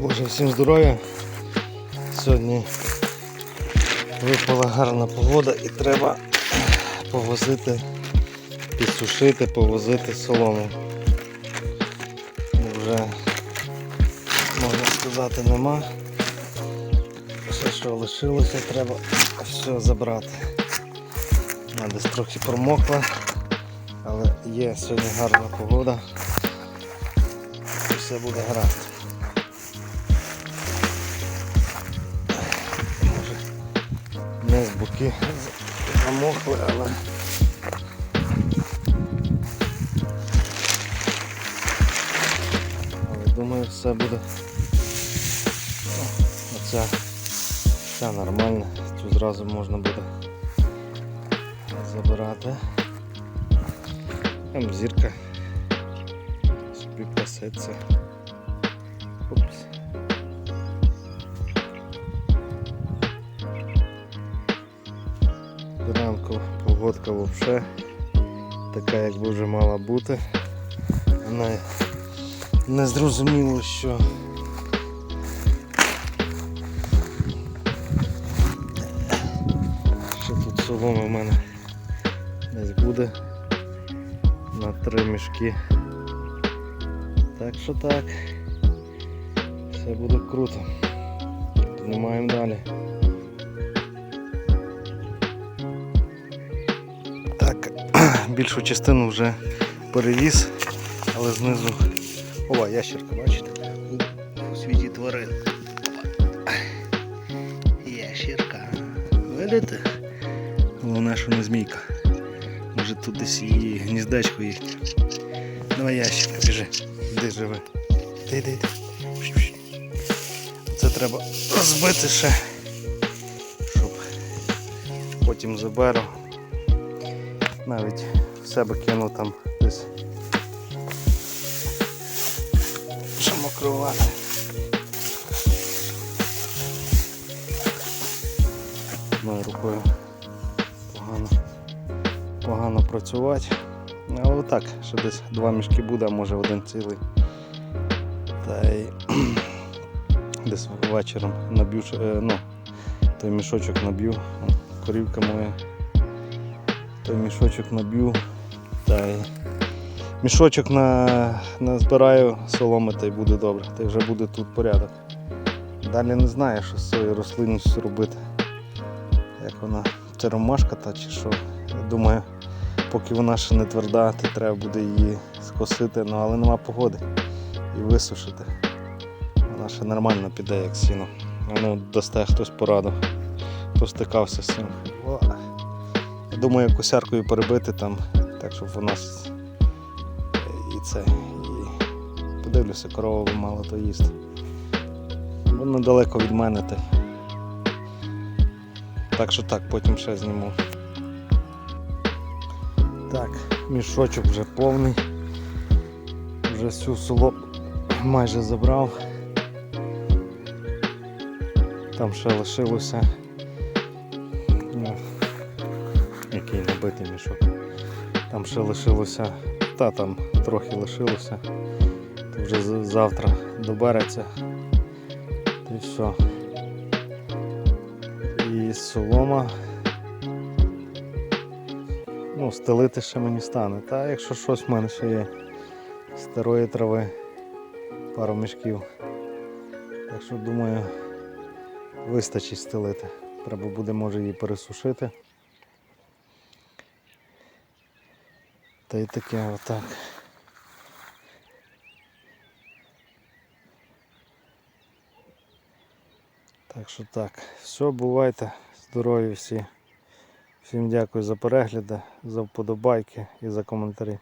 Боже, всім здоров'я. Сьогодні випала гарна погода і треба повозити, підсушити, повозити солому. Вже, можна сказати, нема. Все, що лишилося, треба все забрати. Вона Десь трохи промокла, але є сьогодні гарна погода. Все буде гаразд. З боки замокли, але але думаю все буде. Оця, ця нормальна, цю зразу можна буде забирати. Там зірка собі пасеться. Опс. Зранку погодка взагалі така, як би вже мала бути. Вона не зрозуміло, що що тут соломи в мене десь буде на три мішки. Так що так. Все буде круто. Знімаємо далі. більшу частину вже перевіз, але знизу. Ова, ящерка, бачите? У світі тварин. Ящерка. Видите? Головне, що не змійка. Може тут десь її гніздечко їхнє. Давай ящерка, біжи. Де живе? Пш, пш. Це треба розбити ще, щоб потім заберу. Навіть в себе кину там десь. Шамокрувати. Одною рукою погано, погано працювати. Але отак, що десь два мішки буде, а може один цілий. Та й десь вечором наб'ю, е, ну, той мішочок наб'ю, корівка моя. Той мішочок наб'ю та й мішочок на, назбираю соломи та й буде добре, та й вже буде тут порядок. Далі не знаю, що з цією рослинністю робити. Як вона, чи ромашка та чи що. Я думаю, поки вона ще не тверда, то треба буде її скосити, ну, але нема погоди і висушити. Вона ще нормально піде, як сіно. Ну, дасте хтось пораду, хто стикався з цим. Думаю, косяркою перебити там, так щоб вона с- і це. І подивлюся, корова би мала то їсти. Воно далеко від мене. Та... Так що так, потім ще зніму. Так, мішочок вже повний. Вже всю село майже забрав. Там ще лишилося. Який набитий мішок. Там ще лишилося, та там трохи лишилося. То вже завтра добереться. Й все. І солома. Ну, стелити ще мені стане. Та якщо щось в мене ще є старої трави, пару мішків. Так що думаю, вистачить стелити. Треба буде може її пересушити. Та й таке отак. Так що так. Все, бувайте. Здорові всі. Всім дякую за перегляди, за вподобайки і за коментарі.